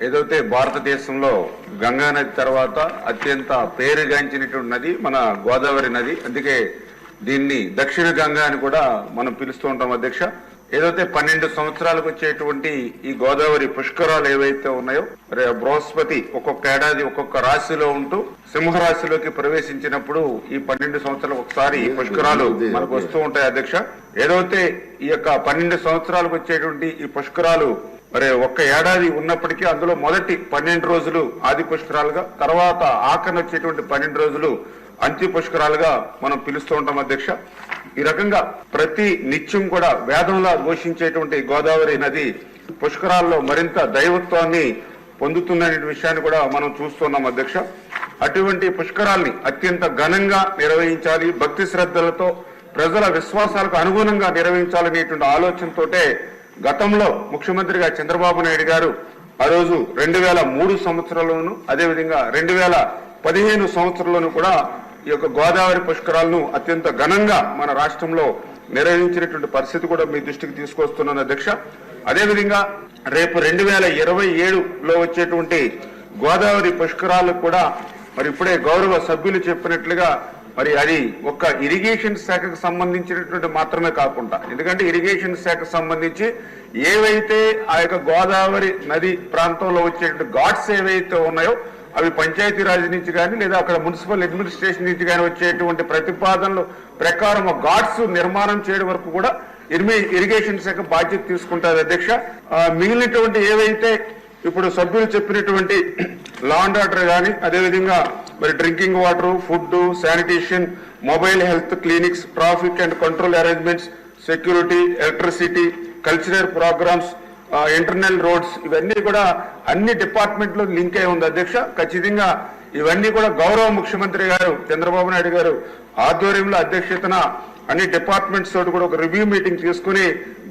ఏదైతే భారతదేశంలో గంగా నది తర్వాత అత్యంత పేరుగాంచినటువంటి నది మన గోదావరి నది అందుకే దీన్ని దక్షిణ గంగా అని కూడా మనం పిలుస్తూ ఉంటాం అధ్యక్ష. ఏదైతే పన్నెండు సంవత్సరాలకు వచ్చేటువంటి ఈ గోదావరి పుష్కరాలు ఏవైతే ఉన్నాయో బృహస్పతి ఒక్కొక్క ఏడాది ఒక్కొక్క రాశిలో ఉంటూ సింహరాశిలోకి ప్రవేశించినప్పుడు ఈ పన్నెండు సంవత్సరాలకు ఒకసారి ఈ పుష్కరాలు మనకు వస్తూ ఉంటాయి అధ్యక్ష. ఏదైతే ఈ యొక్క పన్నెండు సంవత్సరాలకు వచ్చేటువంటి ఈ పుష్కరాలు మరి ఒక్క ఏడాది ఉన్నప్పటికీ అందులో మొదటి పన్నెండు రోజులు ఆది పుష్కరాలుగా తర్వాత ఆఖరణ వచ్చేటువంటి పన్నెండు రోజులు అంత్య పుష్కరాలుగా మనం పిలుస్తూ ఉంటాం అధ్యక్ష. ఈ రకంగా ప్రతి నిత్యం కూడా వేదంలా ఘోషించేటువంటి గోదావరి నది పుష్కరాల్లో మరింత దైవత్వాన్ని పొందుతుందనే విషయాన్ని కూడా మనం చూస్తున్నాం అధ్యక్ష. అటువంటి పుష్కరాల్ని అత్యంత ఘనంగా నిర్వహించాలి భక్తి శ్రద్ధలతో ప్రజల విశ్వాసాలకు అనుగుణంగా నిర్వహించాలనేటువంటి ఆలోచనతోటే గతంలో ముఖ్యమంత్రిగా చంద్రబాబు నాయుడు గారు ఆ రోజు రెండు వేల మూడు సంవత్సరంలోను అదేవిధంగా రెండు వేల పదిహేను సంవత్సరంలోను కూడా ఈ యొక్క గోదావరి పుష్కరాలను అత్యంత ఘనంగా మన రాష్ట్రంలో నిర్వహించినటువంటి పరిస్థితి కూడా మీ దృష్టికి తీసుకొస్తున్నాను అధ్యక్ష. అదేవిధంగా రేపు రెండు వేల ఇరవై ఏడులో వచ్చేటువంటి గోదావరి పుష్కరాలకు కూడా మరి ఇప్పుడే గౌరవ సభ్యులు చెప్పినట్లుగా మరి అది ఒక్క ఇరిగేషన్ శాఖకు సంబంధించినటువంటి మాత్రమే కాకుండా ఎందుకంటే ఇరిగేషన్ శాఖకు సంబంధించి ఏవైతే ఆ యొక్క గోదావరి నది ప్రాంతంలో వచ్చేటువంటి ఘాట్స్ ఏవైతే ఉన్నాయో అవి పంచాయతీరాజ్ నుంచి కానీ లేదా అక్కడ మున్సిపల్ అడ్మినిస్ట్రేషన్ నుంచి కానీ వచ్చేటువంటి ప్రతిపాదనలు ప్రకారం ఘాట్స్ నిర్మాణం చేయడం వరకు కూడా ఇరిగేషన్ శాఖ బాధ్యత తీసుకుంటారు అధ్యక్ష. మిగిలినటువంటి ఏవైతే ఇప్పుడు సభ్యులు చెప్పినటువంటి లాండ్ ఆర్డర్ కానీ అదేవిధంగా మరి drinking water food sanitation mobile health clinics traffic and control arrangements security electricity cultural programmes internal roads ఇవన్నీ కూడా అన్ని డిపార్ట్మెంట్లు లింక్ అయి ఉంది అధ్యక్ష. ఖచ్చితంగా ఇవన్నీ కూడా గౌరవ ముఖ్యమంత్రి గారు చంద్రబాబు నాయుడు గారు ఆధ్వర్యంలో అధ్యక్షతన అన్ని డిపార్ట్మెంట్స్ తోటి కూడా ఒక రివ్యూ మీటింగ్ తీసుకుని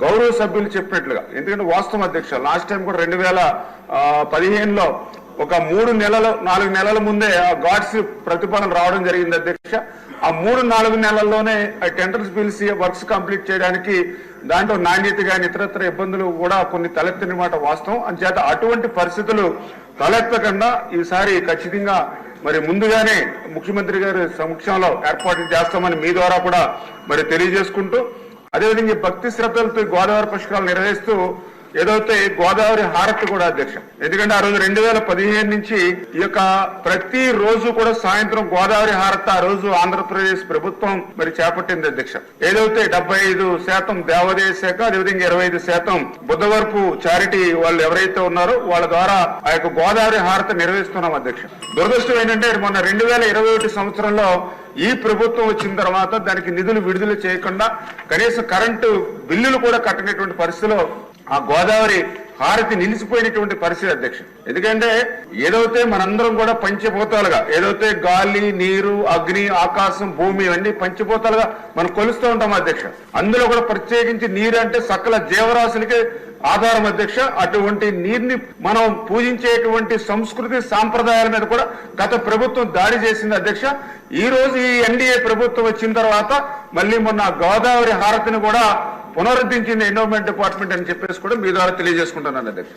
గౌరవ సభ్యులు చెప్పినట్లుగా. ఎందుకంటే వాస్తవం అధ్యక్ష లాస్ట్ టైం కూడా రెండు వేల పదిహేనులో ఒక మూడు నెలలు నాలుగు నెలల ముందే ఆ గాడ్స్ ప్రతిపాదన రావడం జరిగింది అధ్యక్ష. ఆ మూడు నాలుగు నెలల్లోనే ఆ టెండర్స్ పిలిచి వర్క్స్ కంప్లీట్ చేయడానికి దాంట్లో నాణ్యత కానీ ఇతరత్ర ఇబ్బందులు కూడా కొన్ని తలెత్తిన మాట వాస్తవం. అంచేత అటువంటి పరిస్థితులు తలెత్తకుండా ఈసారి ఖచ్చితంగా మరి ముందుగానే ముఖ్యమంత్రి గారి సమక్షంలో ఏర్పాటు చేస్తామని మీ ద్వారా కూడా మరి తెలియజేసుకుంటూ అదేవిధంగా ఈ భక్తి శ్రద్ధలతో గోదావరి పుష్కరాలు నిర్వహిస్తూ ఏదైతే గోదావరి హారతి కూడా అధ్యక్షం. ఎందుకంటే ఆ రోజు రెండు వేల పదిహేను నుంచి ఈ యొక్క ప్రతి రోజు కూడా సాయంత్రం గోదావరి హారతి ఆ రోజు ఆంధ్రప్రదేశ్ ప్రభుత్వం మరి చేపట్టింది అధ్యక్ష. ఏదైతే డెబ్బై ఐదు శాతం దేవాదాయ శాఖ అదేవిధంగా ఇరవై ఐదు శాతం బుద్ధవరపు చారిటీ వాళ్ళు ఎవరైతే ఉన్నారో వాళ్ళ ద్వారా ఆ యొక్క గోదావరి హారతి నిర్వహిస్తున్నాం అధ్యక్ష. దురదృష్టం ఏంటంటే మొన్న రెండు వేల ఇరవై ఒకటి సంవత్సరంలో ఈ ప్రభుత్వం వచ్చిన తర్వాత దానికి నిధులు విడుదల చేయకుండా కనీసం కరెంటు బిల్లులు కూడా కట్టనటువంటి పరిస్థితిలో ఆ గోదావరి హారతి నిలిచిపోయినటువంటి పరిస్థితి అధ్యక్ష ఎందుకంటే ఏదైతే మనందరం కూడా పంచభూతాలుగా ఏదైతే గాలి నీరు అగ్ని ఆకాశం భూమి ఇవన్నీ పంచభూతాలుగా మనం కొలుస్తూ ఉంటాం అధ్యక్ష. అందులో కూడా ప్రత్యేకించి నీరు అంటే సకల జీవరాశులకి ఆధారం అధ్యక్ష. అటువంటి నీరుని మనం పూజించేటువంటి సంస్కృతి సాంప్రదాయాల మీద కూడా గత ప్రభుత్వం దాడి చేసింది అధ్యక్ష. ఈ రోజు ఈ ఎన్డీఏ ప్రభుత్వం వచ్చిన తర్వాత మళ్ళీ మొన్న గోదావరి హారతిని కూడా పునరుద్ధరించింది ఎన్విరాన్మెంట్ డిపార్ట్మెంట్ అని చెప్పేసి కూడా మీ ద్వారా తెలియజేసుకుంటున్నాను అధ్యక్ష